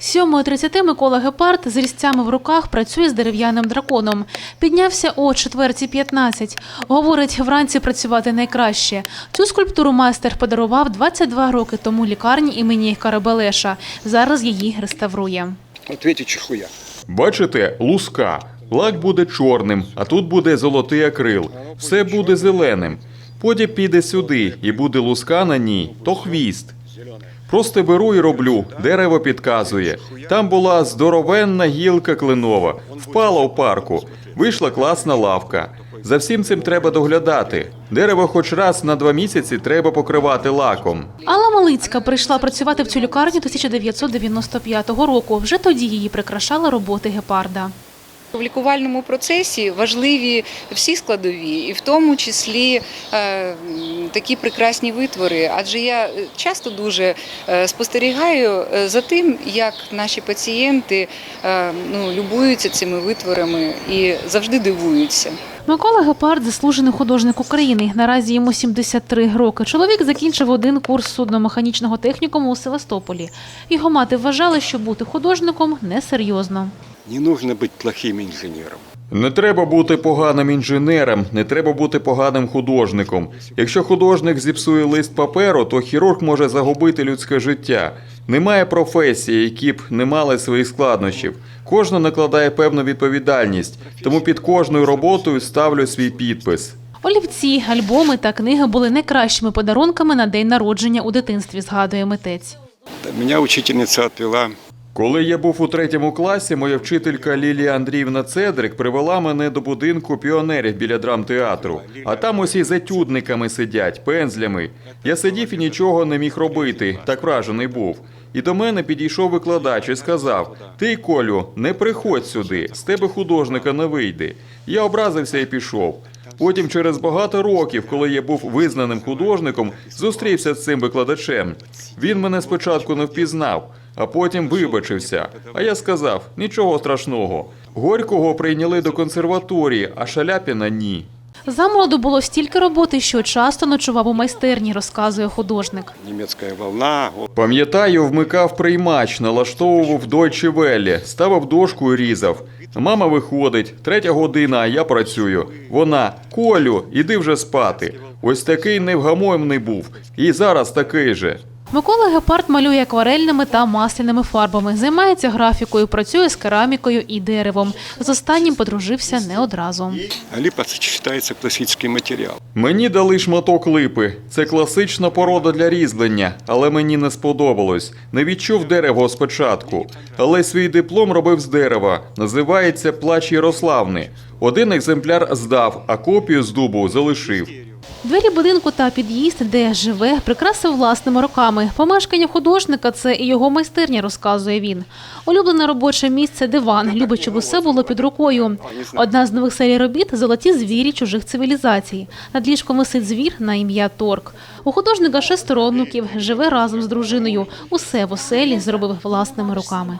7.30 Микола Гепард з різцями в руках працює з дерев'яним драконом. Піднявся о 4.15. Говорить, вранці працювати найкраще. Цю скульптуру майстер подарував 22 роки тому лікарні імені Карабелеша. Зараз її реставрує. Видите, чехуя. Бачите, луска. Лак буде чорним, а тут буде золотий акрил. Все буде зеленим. Потім піде сюди і буде луска на ній, то хвіст. Просто беру і роблю, дерево підказує. Там була здоровенна гілка кленова, впала в парку. Вийшла класна лавка. За всім цим треба доглядати. Дерево хоч раз на два місяці треба покривати лаком. Алла Малицька прийшла працювати в цю лікарню 1995 року. Вже тоді її прикрашали роботи гепарда. В лікувальному процесі важливі всі складові, і в тому числі е, такі прекрасні витвори. Адже я часто дуже е, спостерігаю е, за тим, як наші пацієнти е, ну, любуються цими витворами і завжди дивуються. Микола Гепард заслужений художник України. Наразі йому 73 роки. Чоловік закінчив один курс судно-механічного технікуму у Севастополі. Його мати вважала, що бути художником несерйозно. Не нужно быть плохим инженером. Не треба бути поганим інженером, не треба бути поганим художником. Якщо художник зіпсує лист паперу, то хірург може загубити людське життя. Немає професії, які б не мали своїх складнощів. Кожна накладає певну відповідальність, тому під кожною роботою ставлю свій підпис. Олівці, альбоми та книги були найкращими подарунками на день народження у дитинстві, згадує митець. Меня учительница отвела Коли я був у третьому класі, моя вчителька Лілія Андріївна Цедрик привела мене до будинку піонерів біля драмтеатру. А там усі з етюдниками сидять, пензлями. Я сидів і нічого не міг робити, так вражений був. І до мене підійшов викладач і сказав: Ти, Колю, не приходь сюди, з тебе художника не вийде. Я образився і пішов. Потім, через багато років, коли я був визнаним художником, зустрівся з цим викладачем. Він мене спочатку не впізнав, а потім вибачився. А я сказав: нічого страшного. Горького прийняли до консерваторії, а Шаляпіна ні. Замолоду було стільки роботи, що часто ночував у майстерні, розказує художник. немецкая волна. Пам'ятаю, вмикав приймач, налаштовував Deutsche Welle, ставив дошку і різав. Мама виходить, третя година, а я працюю. Вона Колю, іди вже спати. Ось такий невгамовний був. І зараз такий же. Микола Гепард малює акварельними та масляними фарбами, займається графікою, працює з керамікою і деревом. З останнім подружився не одразу. А липа считается классический материал. Мені дали шматок липи. Це класична порода для різьблення, але мені не сподобалось. Не відчув дерево спочатку. Але свій диплом робив з дерева. Називається Плач Ярославни. Один екземпляр здав, а копію з дубу залишив. Двері будинку та під'їзд, де живе, прикрасив власними руками. Помешкання художника це і його майстерня, розказує він. Улюблене робоче місце диван. Любить, щоб усе було під рукою. Одна з нових серій робіт золоті звірі чужих цивілізацій. Над ліжком висить звір на ім'я Торк. У художника шестеро онуків, живе разом з дружиною. Усе в оселі зробив власними руками.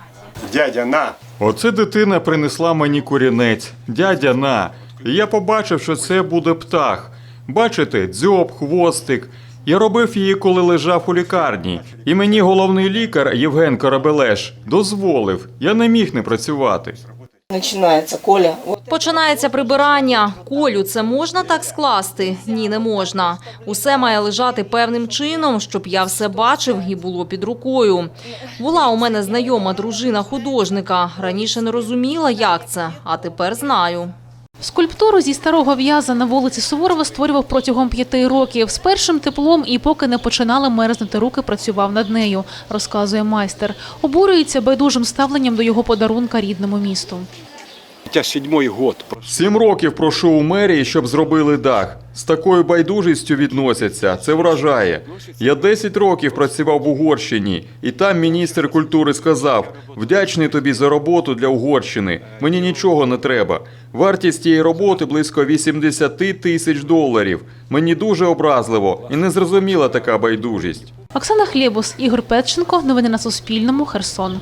Дядя, на! Оце дитина принесла мені корінець. Дядя на. І я побачив, що це буде птах. Бачите, дзьоб, хвостик. Я робив її, коли лежав у лікарні. І мені головний лікар Євген Корабелеш дозволив. Я не міг не працювати. Начинается, Коля. Починається прибирання. Колю, це можна так скласти? Ні, не можна. Усе має лежати певним чином, щоб я все бачив і було під рукою. Була у мене знайома дружина художника. Раніше не розуміла, як це, а тепер знаю. Скульптуру зі старого в'яза на вулиці Суворова створював протягом п'яти років. З першим теплом і поки не починали мерзнути руки, працював над нею, розказує майстер. Обурюється байдужим ставленням до його подарунка рідному місту. Сім років прошу у мерії, щоб зробили дах. З такою байдужістю відносяться. Це вражає. Я 10 років працював в Угорщині, і там міністр культури сказав: вдячний тобі за роботу для Угорщини. Мені нічого не треба. Вартість тієї роботи близько 80 тисяч доларів. Мені дуже образливо і незрозуміла така байдужість. Оксана Хлєбус, Ігор Петченко. Новини на Суспільному. Херсон.